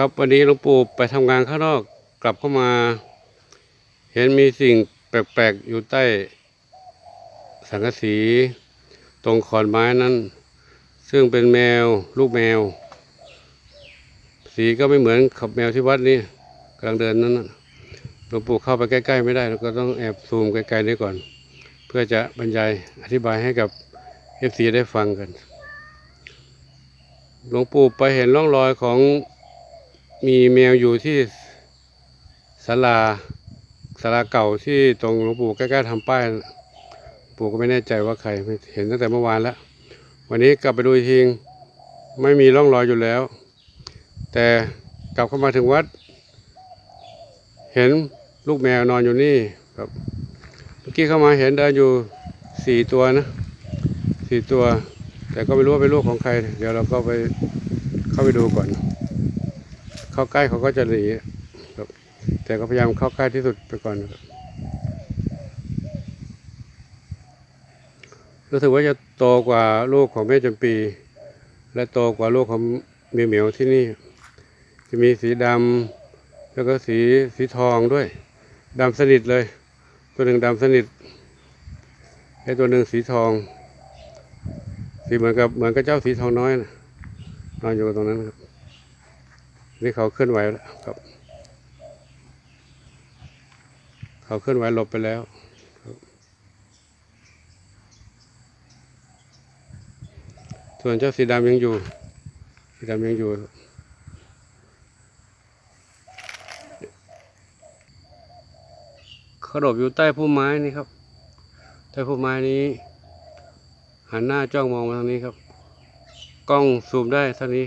ครับวันนี้หลวงปู่ไปทำงานข้างนอกกลับเข้ามา เห็นมีสิ่งแปลกๆอยู่ใต้ สังกะสี ตรงขอนไม้นั้น ซึ่งเป็นแมวลูกแมว สีก็ไม่เหมือนขับแมวที่วัดนี้กำลังเดินนั้นหลวงปู่เข้าไปใกล้ๆไม่ได้เราก็ต้องแอบซูมไกลๆนี้ก่อน เพื่อจะบรรยายอธิบายให้กับเอฟซีได้ฟังกัน หลวงปู่ไปเห็นร่องรอยของ มีแมวอยู่ที่ศาลาศาลาเก่าที่ตรงหลวงปู่ใกล้ๆทำป้ายปู่ก็ไม่แน่ใจว่าใครเห็นตั้งแต่เมื่อวานแล้ว วันนี้กลับไปดูอีกทีไม่มีร่องรอยอยู่แล้ว แต่กลับเข้ามาถึงวัด เห็นลูกแมวนอนอยู่นี่ครับเมื่อกี้เข้ามาเห็นเดินอยู่สี่ตัวนะสี่ตัว แต่ก็ไม่รู้ว่าเป็นลูกของใคร เดี๋ยวเราก็ไปเข้าไปดูก่อน เข้าใกล้เขาก็จะหนีครับแต่ก็พยายามเข้าใกล้ที่สุดไปก่อนครับรู้สึกว่าจะโตกว่าลูกของแม่จำปี และโตกว่าลูกของเมียวเหมียวที่นี่ จะมีสีดำแล้วก็สีสีทองด้วยดำสนิทเลย ตัวหนึ่งดำสนิทไอ้ตัวหนึ่งสีทอง สีเหมือนกับเหมือนกับเจ้าสีทองน้อยนะนอนอยู่ตรงนั้นครับ นี่เขาเคลื่อนไหวแล้วครับ เขาเคลื่อนไหวหลบไปแล้วส่วนเจ้าสีดำยังอยู่ สีดำยังอยู่ขาหลบอยู่ใต้พุ่มไม้นี่ครับใต้พุ่มไม้นี้ หันหน้าจ้องมองมาทางนี้ครับ กล้องซูมได้เท่านี้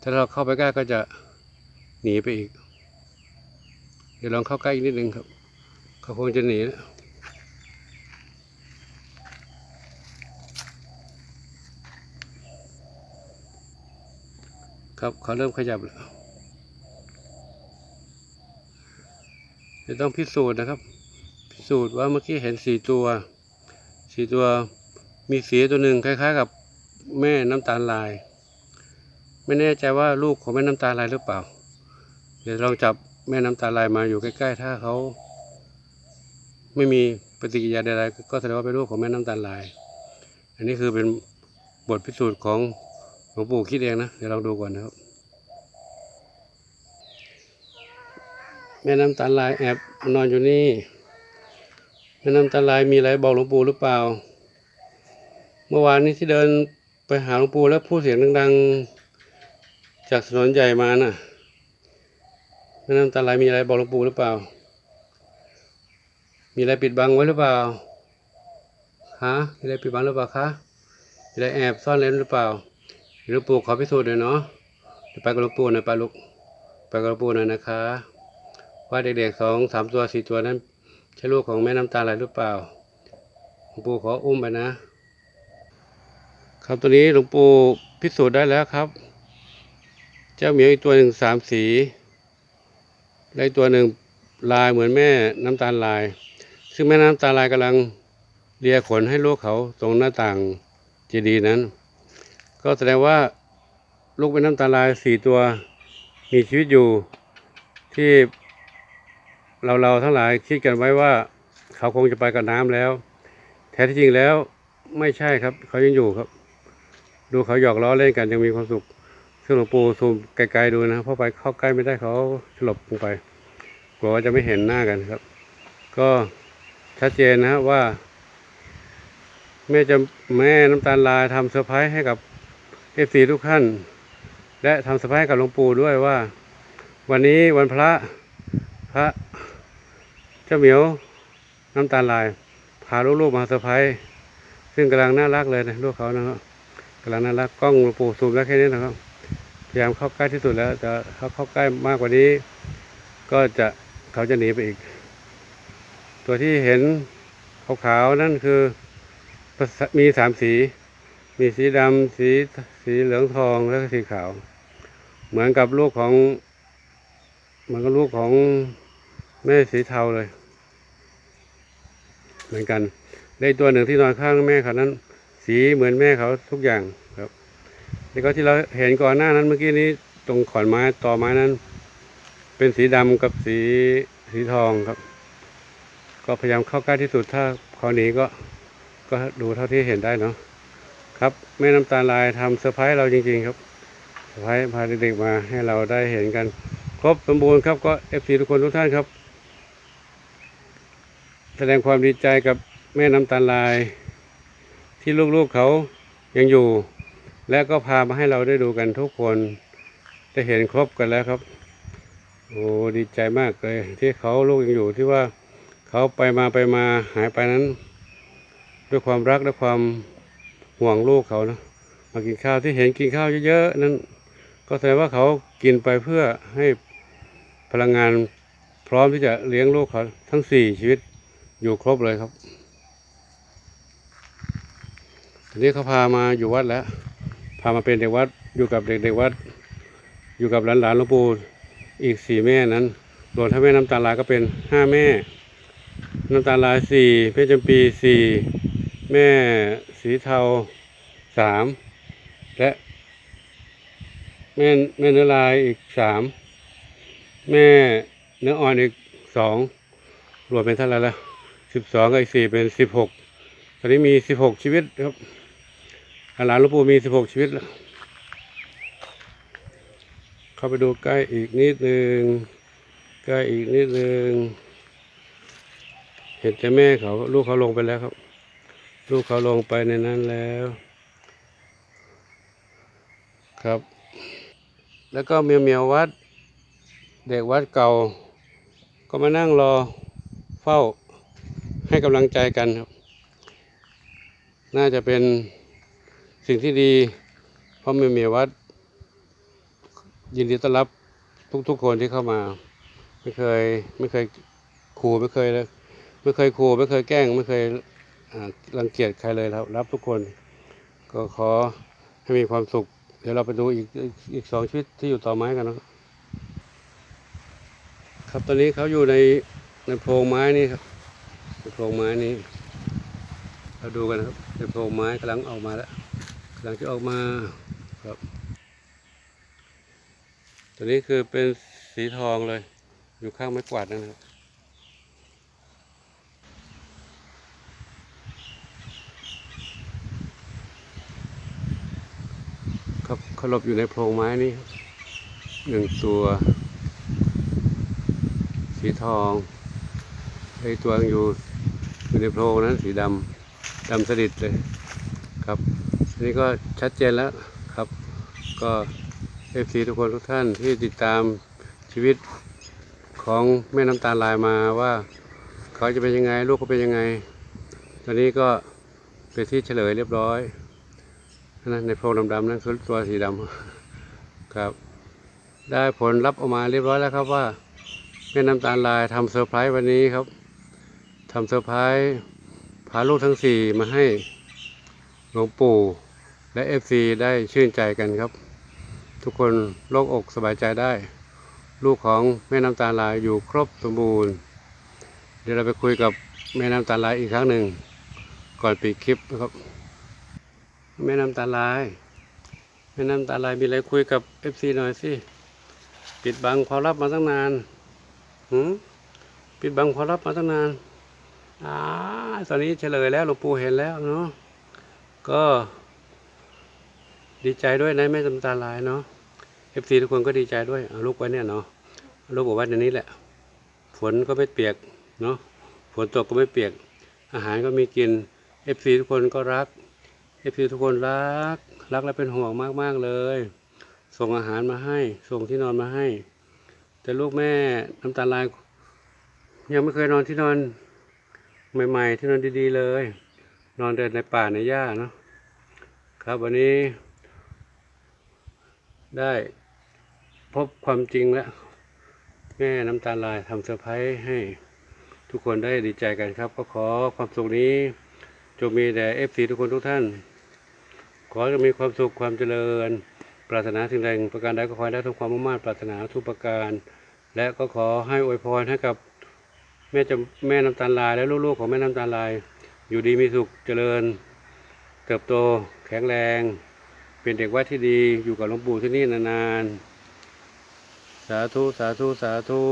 ถ้าเราเข้าไปใกล้ก็จะหนีไปอีก เดี๋ยวลองเข้าใกล้อีกนิดนึงครับ เขาคงจะหนีแล้วครับเขาเริ่มขยับแล้วเดี๋ยวต้องพิสูจน์นะครับ พิสูจน์ว่าเมื่อกี้เห็นสี่ตัวสี่ตัวมีสีตัวหนึ่งคล้าย ๆ กับแม่น้ำตาลลาย ไม่แน่ใจว่าลูกของแม่น้ำตาลายหรือเปล่า เดี๋ยวลองจับแม่น้ำตาลายมาอยู่ใกล้ๆ ถ้าเขา ไม่มีปฏิกิริยาใดๆก็แสดงว่าเป็นลูกของแม่น้ำตาลาย อันนี้คือเป็นบทพิสูจน์ของหลวงปู่คิดเองนะ เดี๋ยวลองดูก่อนนะครับ แม่น้ำตาลายแอบนอนอยู่นี่ แม่น้ำตาลายมีอะไรบอกหลวงปู่หรือเปล่า เมื่อวานนี้ที่เดินไปหาหลวงปู่แล้วพูดเสียงดังๆ จากถนนใหญ่มาน่ะแม่น้ำตาลายมีอะไรบอกหลวงปู่หรือเปล่า มีอะไรปิดบังไว้หรือเปล่าฮะมีอะไรปิดบังหรือเปล่าคะมีอะไรแอบซ่อนเล่นหรือเปล่าหลวงปู่ขอพิสูจน์หน่อยเนาะไปกับหลวงปู่หน่อยไปลูกไปกับหลวงปู่หน่อยนะคะ ว่าเด็กๆสองสามตัวสี่ตัวนั้นใช่ลูกของแม่น้ำตาลายหรือเปล่าหลวงปู่ขออุ้มไปนะครับตัวนี้หลวงปู่พิสูจน์ได้แล้วครับ เจ้าเหมียวอีกตัวหนึ่งสามสีและอีกตัวหนึ่งลายเหมือนแม่น้ำตาลลาย ซึ่งแม่น้ำตาลลายกำลังเลียขนให้ลูกเขาตรงหน้าต่างเจดีย์นั้น ก็แสดงว่าลูกแม่น้ำตาลลายสี่ตัวมีชีวิตอยู่ที่เราเราทั้งหลายคิดกันไว้ว่าเขาคงจะไปกับน้ำแล้ว แท้ที่จริงแล้วไม่ใช่ครับ เขายังอยู่ครับ ดูเขาหยอกล้อเล่นกันยังมีความสุข ซึ่งหลวงปู่ซูมไกลๆดูนะเพราะไปเข้าใกล้ไม่ได้เขาสลบลงไปกลัวว่าจะไม่เห็นหน้ากันครับ ก็ชัดเจนนะว่า แม่จะแม่น้ำตาลลายทำเซอร์ไพรส์ให้กับเอฟซีทุกท่าน และทำเซอร์ไพรส์ให้กับหลวงปู่ด้วยว่า วันนี้วันพระพระเจ้าเหมียวน้ำตาลลาย พาลูกๆมาเซอร์ไพรส์ซึ่งกำลังน่ารักเลยนะลูกเขานะครับกำลังน่ารักกล้องหลวงปู่ซูมแล้วแค่นี้นะครับ พยายามเข้าใกล้ที่สุดแล้วจะถ้าเข้าใกล้มากกว่านี้ ก็จะเขาจะหนีไปอีก ตัวที่เห็นขาวๆนั่นคือมีสามสี มีสีดำสีสีเหลืองทองแล้วก็สีขาว เหมือนกับลูกของ เหมือนกับลูกของแม่สีเทาเลย เหมือนกันได้ตัวหนึ่งที่นอนข้างแม่เขานั้น สีเหมือนแม่เขาทุกอย่าง ครับแล้วก็ที่เราเห็นก่อนหน้านั้นเมื่อกี้นี้ตรงขอนไม้ตอไม้นั้น เป็นสีดำกับสีสีทองครับ ก็พยายามเข้าใกล้ที่สุดถ้าเขาหนีก็ก็ดูเท่าที่เห็นได้เนาะครับแม่น้ำตาลลายทำเซอร์ไพรส์เราจริง ๆ ครับเซอร์ไพรส์พาเด็กๆมาให้เราได้เห็นกัน ครบสมบูรณ์ครับก็เอฟซีทุกคนทุกท่านครับ แสดงความดีใจกับแม่น้ำตาลลาย ที่ลูกๆเขายังอยู่ และก็พามาให้เราได้ดูกันทุกคนได้เห็นครบกันแล้วครับ โอ้ดีใจมากเลย ที่เขาลูกยังอยู่ที่ว่าเขาไปมาไปมาหายไปนั้น ด้วยความรักและความห่วงลูกเขานะมากินข้าวที่เห็นกินข้าวเยอะๆนั้น ก็แสดงว่าเขากินไปเพื่อให้พลังงานพร้อมที่จะเลี้ยงลูกเขาทั้งสี่ชีวิตอยู่ครบเลยครับทีนี้เขาพามาอยู่วัดแล้ว พามาเป็นเด็กวัดอยู่กับเด็กๆวัด อยู่กับหลานๆหลวงปู่อีกสี่แม่นั้นรวมทั้งแม่น้ำตาลลายก็เป็นห้าแม่ น้ำตาลลายสี่แม่จำปีสี่แม่สีเทาสามและแม่แม่เนื้อลายอีกสามแม่เนื้ออ่อนอีกสองรวมเป็นเท่าไหร่ละสิบสองกับอีกสี่เป็นสิบหกตอนนี้มีสิบหกชีวิตครับ หลานหลวงปู่มีสิบหกชีวิตแล้วเข้าไปดูใกล้อีกนิดหนึ่งใกล้อีกนิดหนึ่งเห็นแต่แม่เขาลูกเขาลงไปแล้วครับ ลูกเขาลงไปในนั้นแล้ว ครับ แล้วก็เมียวเมียววัด เด็กวัดเก่า ก็มานั่งรอเฝ้าให้กำลังใจกันครับ น่าจะเป็น สิ่งที่ดีเพราะเมียเมียวัด ยินดีต้อนรับทุกๆคนที่เข้ามา ไม่เคยไม่เคยขู่ไม่เคยเลยไม่เคยขู่ไม่เคยแกล้ง ไม่เคยรังเกียจใครเลยครับ รับทุกคนก็ขอให้มีความสุข เดี๋ยวเราไปดูอีกอีกอีกสองชีวิตที่อยู่ต่อไม้กันนะครับครับตอนนี้เขาอยู่ในในโพรงไม้นี่ครับในโพรงไม้นี้เราดูกันนะครับในโพรงไม้กำลังออกมาแล้ว กำลังจะออกมาครับ ตัวนี้คือเป็นสีทองเลย อยู่ข้างไม้กวาดนั่นนะครับครับเขาหลบอยู่ในโพรงไม้นี่ครับหนึ่งตัว สีทองไอตัวอยู่อยู่ในโพรงนั้นสีดำดำสนิทเลยครับ อันนี้ก็ชัดเจนแล้วครับ ก็เอฟซีทุกคนทุกท่านที่ติดตามชีวิตของแม่น้ำตาลลายมาว่าเขาจะเป็นยังไง ลูกเขาเป็นยังไง ตอนนี้ก็เป็นที่เฉลยเรียบร้อยนะในโพรงดำๆนั่นคือตัวสีดำครับ ได้ผลลัพธ์ออกมาเรียบร้อยแล้วครับว่าแม่น้ำตาลลายทำเซอร์ไพรส์วันนี้ครับทำเซอร์ไพรส์พาลูกทั้งสี่มาให้หลวงปู่ และเอฟซีได้ชื่นใจกันครับ ทุกคนโล่งอกสบายใจได้ ลูกของแม่น้ำตาลลายอยู่ครบสมบูรณ์ เดี๋ยวเราไปคุยกับแม่น้ำตาลลายอีกครั้งหนึ่ง ก่อนปิดคลิปนะครับแม่น้ำตาลลายแม่น้ำตาลลายมีอะไรคุยกับเอฟซีหน่อยสิปิดบังความลับมาตั้งนานหืมปิดบังความลับมาตั้งนานอ่าตอนนี้เฉลยแล้วหลวงปู่เห็นแล้วเนาะก็ ดีใจด้วยนะแม่น้ำตาลายเนาะเอฟซีทุกคนก็ดีใจด้วยเอาลูกไว้เนี่ยเนาะลูกบอกว่าในนี้แหละ ฝนก็ไม่เปียกเนาะฝนตกก็ไม่เปียก อาหารก็มีกินเอฟซีทุกคนก็รักเอฟซีทุกคนรัก รักและเป็นห่วงมากๆเลย ส่งอาหารมาให้ ส่งที่นอนมาให้ แต่ลูกแม่น้ำตาลาย ยังไม่เคยนอนที่นอนใหม่ ๆ ที่นอนดีๆเลย นอนเดินในป่าในหญ้าเนาะครับวันนี้ ได้พบความจริงแล้วแม่น้ำตาลลายทำเซอร์ไพรส์ให้ทุกคนได้ดีใจกันครับ ก็ขอความสุขนี้จงมีแด่เอฟซีทุกคนทุกท่าน ขอให้มีความสุขความเจริญ ปรารถนาสิ่งใดประการใดก็ขอได้ทุกความมุ่งมั่นปรารถนาทุกประการ และก็ขอให้อวยพรให้กับแม่จะแม่น้ำตาลลาย และลูกๆของแม่น้ำตาลลาย อยู่ดีมีสุขเจริญ เติบโตแข็งแรง เป็นเด็กวัดที่ดีอยู่กับหลวงปู่ที่นี่นานๆ สาธุ สาธุ สาธุ